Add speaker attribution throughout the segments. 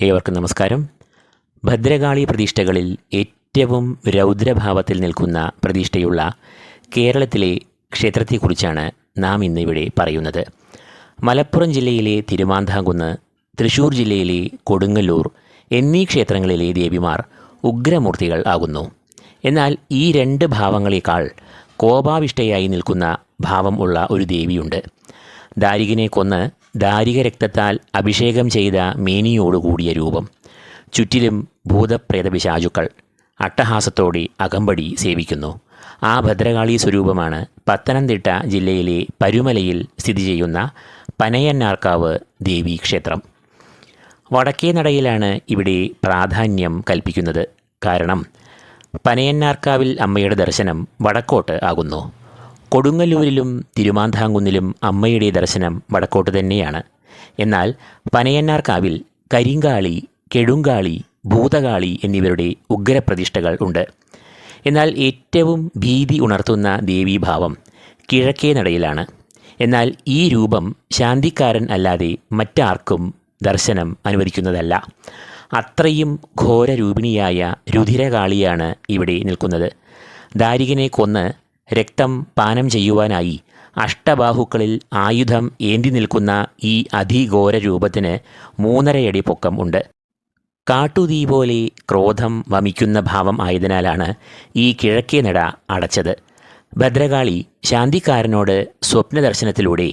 Speaker 1: ഏവർക്കും നമസ്കാരം. ഭദ്രകാളി പ്രതിഷ്ഠകളിൽ ഏറ്റവും രൗദ്രഭാവത്തിൽ നിൽക്കുന്ന പ്രതിഷ്ഠയുള്ള കേരളത്തിലെ ക്ഷേത്രത്തെക്കുറിച്ചാണ് നാം ഇന്നിവിടെ പറയുന്നത്. മലപ്പുറം ജില്ലയിലെ തിരുമാന്താംകുന്ന് തൃശൂർ ജില്ലയിലെ കൊടുങ്ങല്ലൂർ എന്നീ ക്ഷേത്രങ്ങളിലെ ദേവിമാർ ഉഗ്രമൂർത്തികൾ ആകുന്നു. എന്നാൽ ഈ രണ്ട് ഭാവങ്ങളെക്കാൾ കോപാവിഷ്ടയായി നിൽക്കുന്ന ഭാവം ഉള്ള ഒരു ദേവിയുണ്ട്. ദാരികിനെ കൊന്ന് ദാരിക രക്തത്താൽ അഭിഷേകം ചെയ്ത മേനിയോടുകൂടിയ രൂപം. ചുറ്റിലും ഭൂതപ്രേതപിശാചുക്കൾ അട്ടഹാസത്തോടെ അകമ്പടി സേവിക്കുന്നു. ആ ഭദ്രകാളി സ്വരൂപമാണ് പത്തനംതിട്ട ജില്ലയിലെ പരുമലയിൽ സ്ഥിതി ചെയ്യുന്ന പനയന്നാർക്കാവ് ദേവി ക്ഷേത്രം. വടക്കേ നടയിലാണ് ഇവിടെ പ്രാധാന്യം കൽപ്പിക്കുന്നത്. കാരണം പനയന്നാർക്കാവിൽ അമ്മയുടെ ദർശനം വടക്കോട്ട് ആകുന്നു. കൊടുങ്ങല്ലൂരിലും തിരുമാന്താംകുന്നിലും അമ്മയുടെ ദർശനം വടക്കോട്ട് തന്നെയാണ്. എന്നാൽ പനയന്നാർക്കാവിൽ കരിങ്കാളി കെടുങ്കാളി ഭൂതകാളി എന്നിവരുടെ ഉഗ്രപ്രതിഷ്ഠകൾ ഉണ്ട്. എന്നാൽ ഏറ്റവും ഭീതി ഉണർത്തുന്ന ദേവീഭാവം കിഴക്കേ നടയിലാണ്. എന്നാൽ ഈ രൂപം ശാന്തിക്കാരൻ അല്ലാതെ മറ്റാർക്കും ദർശനം അനുവദിക്കുന്നതല്ല. അത്രയും ഘോരരൂപിണിയായ രുധിരകാളിയാണ് ഇവിടെ നിൽക്കുന്നത്. ദാരികനെ കൊന്ന് രക്തം പാനം ചെയ്യുവാനായി അഷ്ടബാഹുക്കളിൽ ആയുധം ഏന്തി നിൽക്കുന്ന ഈ അതിഘോര രൂപത്തിന് മൂന്നരയടി പൊക്കം ഉണ്ട്. കാട്ടുതീ പോലെ ക്രോധം വമിക്കുന്ന ഭാവം ആയതിനാലാണ് ഈ കിഴക്കേ നട അടച്ചത്. ഭദ്രകാളി ശാന്തിക്കാരനോട് സ്വപ്നദർശനത്തിലൂടെ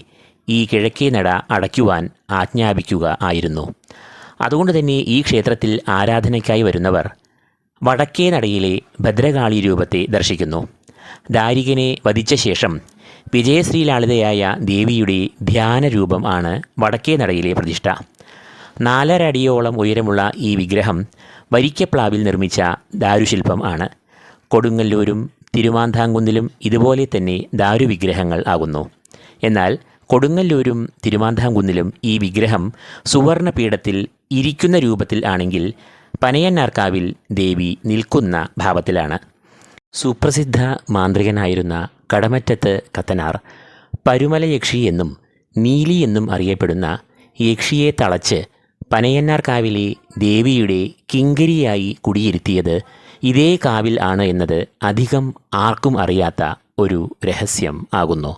Speaker 1: ഈ കിഴക്കേ നട അടയ്ക്കുവാൻ ആജ്ഞാപിക്കുക ആയിരുന്നു. അതുകൊണ്ട് തന്നെ ഈ ക്ഷേത്രത്തിൽ ആരാധനയ്ക്കായി വരുന്നവർ വടക്കേ നടയിലെ ഭദ്രകാളി രൂപത്തെ ദർശിക്കുന്നു. ദാരികനെ വധിച്ച ശേഷം വിജയശ്രീലാളിതയായ ദേവിയുടെ ധ്യാനരൂപം ആണ് വടക്കേ നടയിലെ പ്രതിഷ്ഠ. നാലരടിയോളം ഉയരമുള്ള ഈ വിഗ്രഹം വരിക്കപ്ലാവിൽ നിർമ്മിച്ച ദാരുശില്പം ആണ്. കൊടുങ്ങല്ലൂരും തിരുമാന്താംകുന്നിലും ഇതുപോലെ തന്നെ ദാരുവിഗ്രഹങ്ങൾ ആകുന്നു. എന്നാൽ കൊടുങ്ങല്ലൂരും തിരുമാന്താംകുന്നിലും ഈ വിഗ്രഹം സുവർണപീഠത്തിൽ ഇരിക്കുന്ന രൂപത്തിൽ ആണെങ്കിൽ പനയന്നാർക്കാവിൽ ദേവി നിൽക്കുന്ന ഭാവത്തിലാണ്. സുപ്രസിദ്ധ മാന്ത്രികനായിരുന്ന കടമറ്റത്ത് കത്തനാർ പരുമലയക്ഷി എന്നും നീലി എന്നും അറിയപ്പെടുന്ന യക്ഷിയെ തളച്ച് പനയന്നാർ കാവിലെ ദേവിയുടെ കിങ്കരിയായി കുടിയിരുത്തിയത് ഇതേ കാവിൽ ആണ് എന്നത് അധികം ആർക്കും അറിയാത്ത ഒരു രഹസ്യം ആകുന്നു.